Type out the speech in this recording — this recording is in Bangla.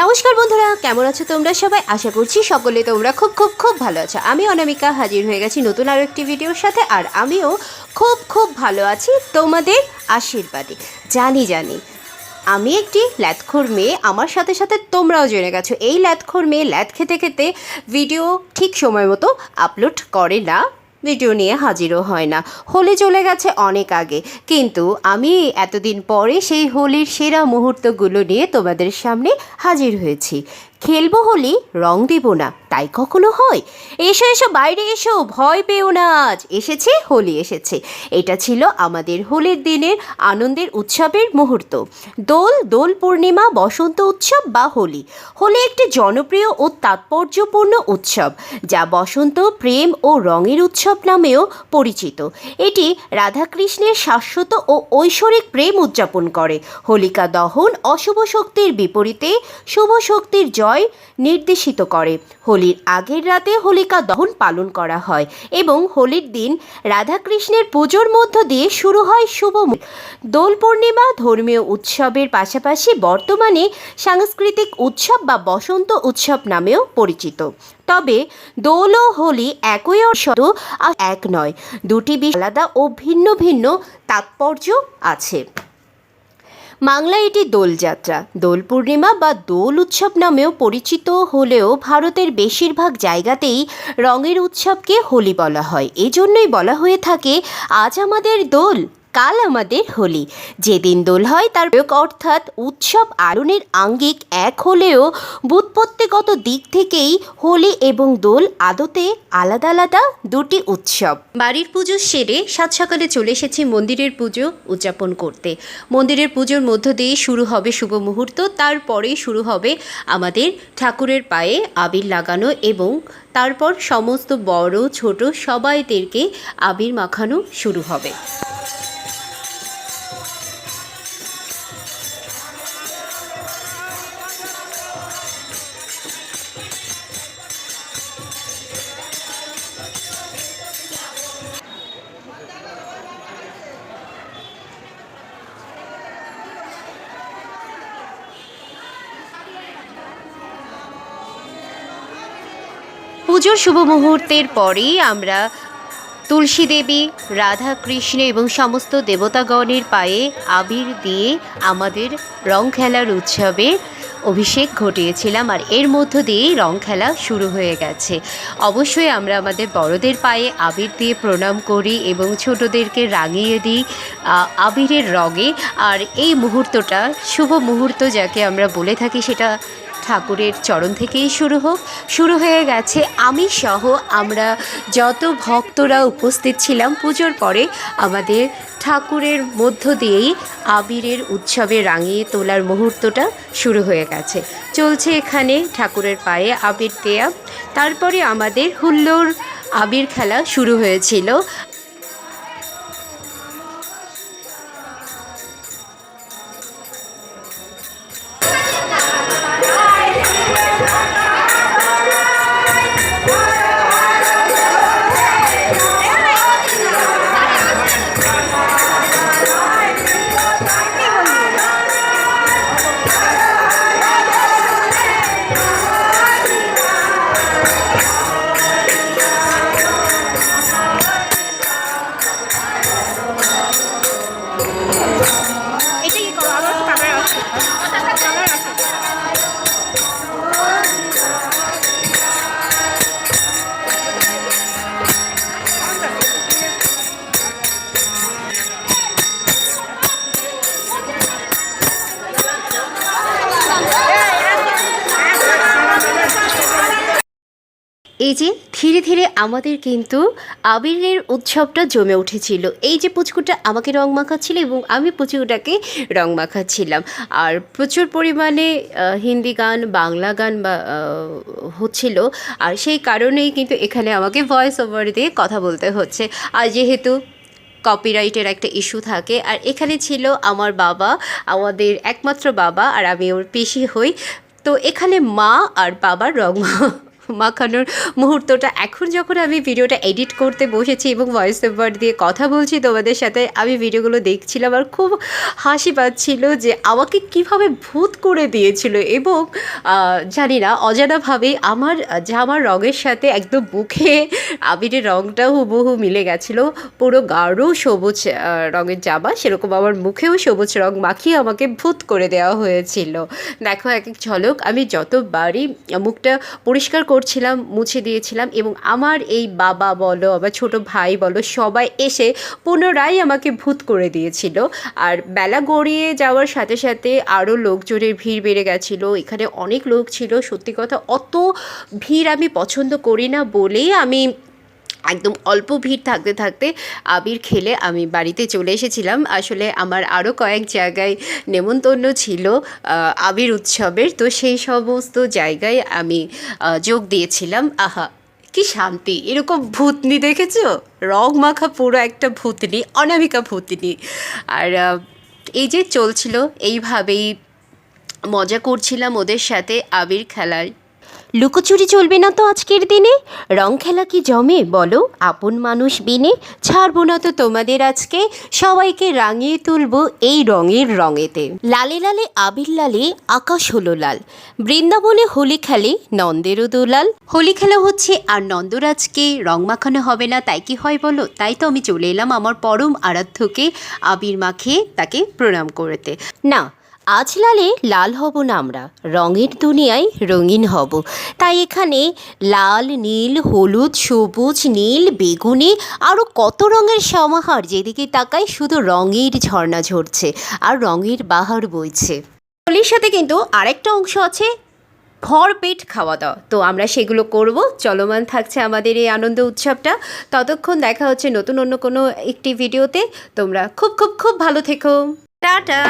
নমস্কার বন্ধুরা, কেমন আছো তোমরা সবাই? আশা করছি সকলে তোমরা খুব খুব খুব ভালো আছো। আমি অনামিকা, হাজির হয়ে গেছি নতুন আরও একটি ভিডিওর সাথে, আর আমিও খুব খুব ভালো আছি তোমাদের আশীর্বাদে। জানি জানি, আমি একটি ল্যাথখোর মেয়ে, আমার সাথে সাথে তোমরাও জেনে গেছো। এই ল্যাথখোর মেয়ে ল্যাথ খেতে খেতে ভিডিও ঠিক সময় মতো আপলোড করে না। ভিডিও নিয়ে হাজিরও হয় না। হোলি চলে গেছে অনেক আগে। কিন্তু আমি এতদিন পরে সেই হোলির সেরা মুহূর্তগুলো নিয়ে তোমাদের সামনে হাজির হয়েছি। খেলব হোলি রং দেব না, তাই কখনো হয়? এসো এসো, বাইরে এসো, ভয় পেও না আজ। এসেছে, হোলি এসেছে। এটা ছিল আমাদের হোলির দিনের আনন্দের উৎসবের মুহূর্ত। দোল দোল পূর্ণিমা, বসন্ত উৎসব বা হোলি। হোলি একটি জনপ্রিয় ও তাৎপর্যপূর্ণ উৎসব, যা বসন্ত, প্রেম ও রঙের উৎসব নামেও পরিচিত। এটি রাধাকৃষ্ণের শাশ্বত ও ঐশ্বরিক প্রেম উদযাপন করে। হোলিকা দহন অশুভ শক্তির বিপরীতে শুভ শক্তির জয় নির্দেশিত করে। হোলির আগের রাতে হোলিকা দহন পালন করা হয় এবং হোলির দিন রাধাকৃষ্ণের পুজোর মধ্য দিয়ে শুরু হয় শুভ দোল পূর্ণিমা, ধর্মীয় উৎসবের পাশাপাশি বর্তমানে সাংস্কৃতিক উৎসব বা বসন্ত উৎসব নামেও পরিচিত। তবে দোল ও হোলি একই অর্থ এক নয়। দুটি আলাদা ও ভিন্ন ভিন্ন তাৎপর্য আছে। বাংলা এটি দোলযাত্রা দোল পূর্ণিমা বা দোল উৎসব নামেও পরিচিত হলেও ভারতের বেশিরভাগ জায়গাতেই রঙের উৎসবকে হোলি বলা হয়। এজন্যই বলা হয়ে থাকে, আজ আমাদের দোল। কাল আমাদের হোলি। যেদিন দোল হয়, তার অর্থাৎ উৎসব আলোনের আঙ্গিক এক হলেও বুৎপত্তিগত দিক থেকেই হোলি এবং দোল আদতে আলাদা আলাদা দুটি উৎসব। বাড়ির পুজো সেরে সাত সকালে চলে এসেছি মন্দিরের পুজো উদযাপন করতে। মন্দিরের পুজোর মধ্য দিয়ে শুরু হবে শুভ মুহূর্ত, তারপরেই শুরু হবে আমাদের ঠাকুরের পায়ে আবির লাগানো এবং তারপর সমস্ত বড়, ছোট সবাইদেরকে আবির মাখানো শুরু হবে। পুজোর শুভ মুহূর্তের পরেই আমরা তুলসী দেবী রাধা কৃষ্ণ এবং সমস্ত দেবতাগণের পায়ে আবির দিয়ে আমাদের রং খেলার উৎসবে অভিষেক ঘটিয়েছিলাম আর এর মধ্য দিয়েই রং খেলা শুরু হয়ে গেছে। অবশ্যই আমরা আমাদের বড়দের পায়ে আবির দিয়ে প্রণাম করি এবং ছোটদেরকে রাঙিয়ে দিই আবিরের রঙে। আর এই মুহূর্তটা, শুভ মুহূর্ত যাকে আমরা বলে থাকি সেটা ঠাকুরের চরণ থেকেই শুরু হোক। শুরু হয়ে গেছে আমি সহ আমরা যত ভক্তরা উপস্থিত ছিলাম পুজোর পরে, আমাদের ঠাকুরের মধ্য দিয়েই আবিরের উৎসবে রাঙিয়ে তোলার মুহূর্তটা শুরু হয়ে গেছে। চলছে এখানে ঠাকুরের পায়ে আবির দেয়া। তারপরে আমাদের হুল্লোড় আবির খেলা শুরু হয়েছিল। এই যে ধীরে ধীরে আমাদের কিন্তু আবিরের উৎসবটা জমে উঠেছিল। এই যে পুচকুটা আমাকে রং মাখাচ্ছিল এবং আমি পুচকুটাকে রং মাখাচ্ছিলাম। আর প্রচুর পরিমাণে হিন্দি গান, বাংলা গান বা হচ্ছিল। আর সেই কারণেই কিন্তু এখানে আমাকে ভয়েস ওভার দিয়ে কথা বলতে হচ্ছে। আর যেহেতু কপিরাইটের একটা ইস্যু থাকে, আর এখানে ছিল আমার বাবা, আমাদের একমাত্র বাবা, আর আমি ওর পিসি হই। তো এখানে মা আর বাবার রং মাখানোর মুহূর্তটা। এখন যখন আমি ভিডিওটা এডিট করতে বসেছি এবং ভয়েস ওভার দিয়ে কথা বলছি তোমাদের সাথে, আমি ভিডিওগুলো দেখছিলাম আর খুব হাসি পাচ্ছিল যে আমাকে কীভাবে ভূত করে দিয়েছিল এবং জানি না, অজানাভাবে আমার জামার রঙের সাথে একদম মুখে আবিরের রঙটা হুবহু মিলে গেছিল। পুরো গাঢ় সবুজ রঙের জামা, সেরকম আমার মুখেও সবুজ রং মাখিয়ে আমাকে ভূত করে দেওয়া হয়েছিল। দেখো এক এক ঝলক, আমি যতবারই মুখটা পরিষ্কার করছিলাম, মুছে দিয়েছিলাম এবং আমার এই বাবা বলো, আমার ছোট ভাই বলো, সবাই এসে পুনরায় আমাকে ভূত করে দিয়েছিল। আর বেলা গড়িয়ে যাওয়ার সাথে সাথে আরও লোকজনের ভিড় বেড়ে গেছিল। এখানে অনেক লোক ছিল। সত্যি কথা, অত ভিড় আমি পছন্দ করি না বলেই আমি একদম অল্প ভিড় থাকতে থাকতে আবির খেলে আমি বাড়িতে চলে এসেছিলাম। আসলে আমার আরও কয়েক জায়গায় নেমন্তন্ন ছিল আবির উৎসবের। তো সেই সমস্ত জায়গায় আমি যোগ দিয়েছিলাম। আহা, কি শান্তি! এরকম ভূতনি দেখেছ? রং মাখা পুরো একটা ভূতনি, অনামিকা ভূতনি। আর এই যে চলছিল, এইভাবেই মজা করছিলাম ওদের সাথে আবির খেলায়। লুকোচুরি চলবে না তো আজকের দিনে? রং খেলা কি জমে? বলো। আপন মানুষ বিনে? ছাড়বো না তো তোমাদের আজকে। সবাইকে রাঙিয়ে তুলবো এই রঙের রঙেতে। লালে লালে আবির লালে, আকাশ হলো লাল। বৃন্দাবনে হোলি খেলে, নন্দেরও দোলাল। হোলি খেলা হচ্ছে আর নন্দরাজকে রং মাখানো হবে না, তাই কি হয় বলো? তাই তো আমি চলে এলাম আমার পরম আরাধ্যকে আবির মাখিয়ে তাকে প্রণাম করতে। না আজ লালে লাল হব না আমরা, রঙের দুনিয়ায় রঙিন হব। তাই এখানে লাল, নীল, হলুদ, সবুজ, নীল, বেগুনি আরও কত রঙের সমাহার যেদিকে তাকায় শুধু রঙের ঝর্ণা ঝরছে আর রঙের বাহার বইছে। হোলির সাথে কিন্তু আরেকটা অংশ আছে ভরপেট খাওয়া দাওয়া। তো আমরা সেগুলো করব। চলমান থাকছে আমাদের এই আনন্দ উৎসবটা। ততক্ষণ দেখা হচ্ছে নতুন অন্য কোনো একটি ভিডিওতে। তোমরা খুব খুব খুব ভালো থেকো। টাটা!